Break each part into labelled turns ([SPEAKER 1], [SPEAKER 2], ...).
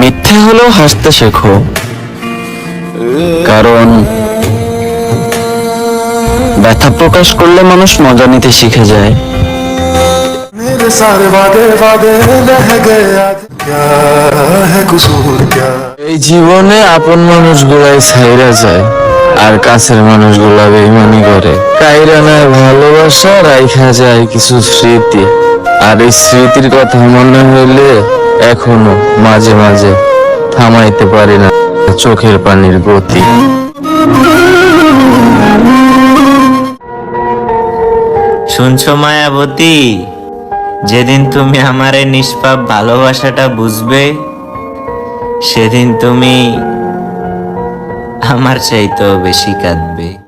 [SPEAKER 1] মিথ্যে হলেও হাসতে শেখো। কারণ ব্যথা প্রকাশ করলে মানুষ মজা নিতে শিখে যায়। এই জীবনে আপন মানুষগুলাই ছাইরা যায় আর কাছের মানুষগুলা বেইমানি করে। কাইরা না ভালোবাসা রাইখা যায় কিছু স্মৃতি। আর এই স্মৃতির কথা মনে হইলে এখনও মাঝে মাঝে থামাইতে পারি না চোখের পানির গতি।
[SPEAKER 2] শুনছো মায়াবতী? যেদিন তুমি আমার এই নিষ্পাপ ভালোবাসাটা বুঝবে, সেদিন তুমি আমার চাইতেও বেশি কাঁদবে।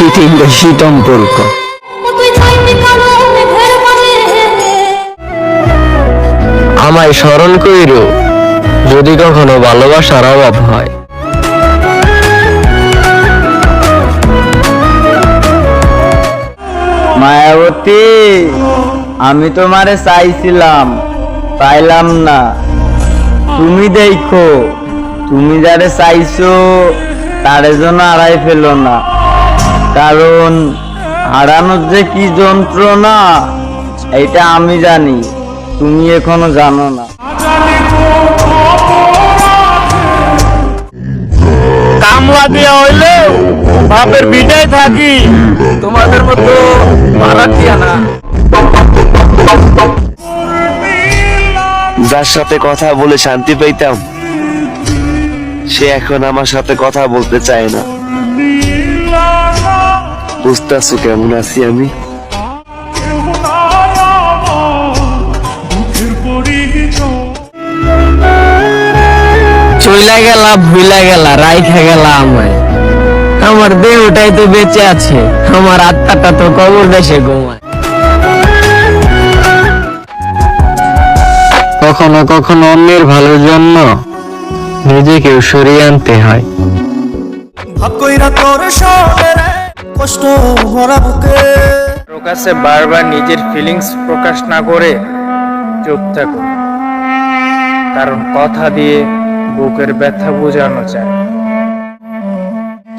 [SPEAKER 3] তিতিঙ্গ শীতম্পর্ক আমায় স্মরণ কইর যদি কখনো ভালোবাসার অভাব হয়। মায়াবতী, আমি তোমারে চাইছিলাম, পাইলাম না। তুমি দেখো, তুমি যারে চাইছো, তারে জন্য আড়াই ফেলো না। কারণ হারানোর যে কি যন্ত্রণা এটা আমি জানি তুমি এখনও জানো না। কামলা দিয়া হইলে বাপের বিটাই থাকি। তোমাদের মতো ভাড়াটিয়া না।
[SPEAKER 4] যার সাথে কথা বলে শান্তি পেতাম সে এখন আমার সাথে কথা বলতে চায় না। বুঝতেছো কেমন আছি আমি?
[SPEAKER 3] চইলা গেলা ভুইলা গেলা রাইখা গেলা আমায়। আমার দেহটাই তো বেঁচে আছে আমার আত্মাটা তো কবর দেশে ঘুমায়। কখনো কখনো অন্যের ভালোর জন্য নিজেকেও সরিয়ে আনতে হয়।
[SPEAKER 5] ভাব কইরা তোর সনে রে কষ্ট ভরা বুকে।
[SPEAKER 6] প্রকাশে বারবার নিজের ফিলিংস প্রকাশ না করে চুপ থাকুন কারণ কথা দিয়ে বুকের ব্যথা বোঝানো যায়।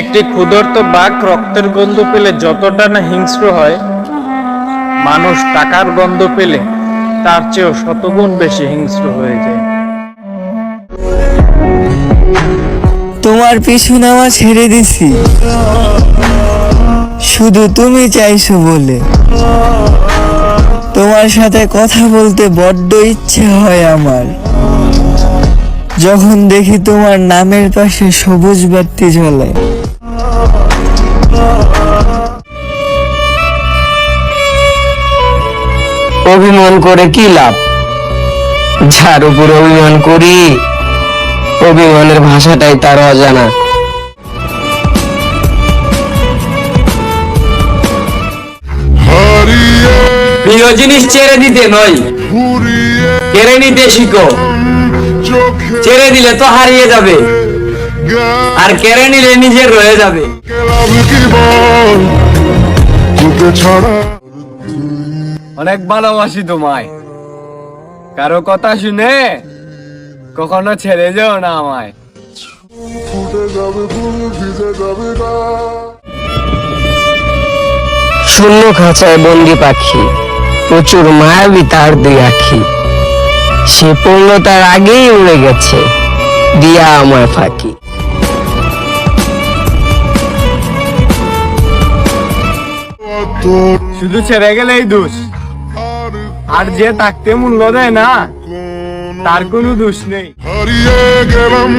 [SPEAKER 6] একটি ক্ষুধার্ত বাঘ রক্তের গন্ধ পেলে যতটা না হিংস্র হয় মানুষ টাকার গন্ধ পেলে তার চেয়েও শতগুণ বেশি হিংস্র হয়ে যায়।
[SPEAKER 3] তোমার পিছু নেওয়া ছেড়ে দিছি। শুধু তুমি চাইছো বলে। তোমার সাথে কথা বলতে বড্ড ইচ্ছে হয় আমার। যখন দেখি তোমার নামের পাশে সবুজ বাতি জ্বলে। অভিমান করে কি লাভ? যার উপর অভিমান করি, অভিমানের ভাষাটাই তার অজানা। প্রিয় জিনিস ছেড়ে দিতে নয়। কেড়ে নিতে শিখো। ছেড়ে দিলে তো হারিয়ে যাবে। আর কেড়ে নিলে নিজের রয়ে যাবে।
[SPEAKER 6] অনেক ভালোবাসি তোমায়। কারও কথা শুনে কখনো ছেড়ে যেও না আমায়।
[SPEAKER 3] শূন্য খাঁচায় বন্দি পাখি। প্রচুর মায়াবী তার দুই আখি। সে পূর্ণতার আগেই উড়ে গেছে। দিয়া আমার ফাঁকি।
[SPEAKER 6] শুধু ছেড়ে গেলেই দোষ। আর যে থাকতে মূল্য দেয় না তার কোনো দোষ নেই।
[SPEAKER 5] হারিয়ে গেলাম।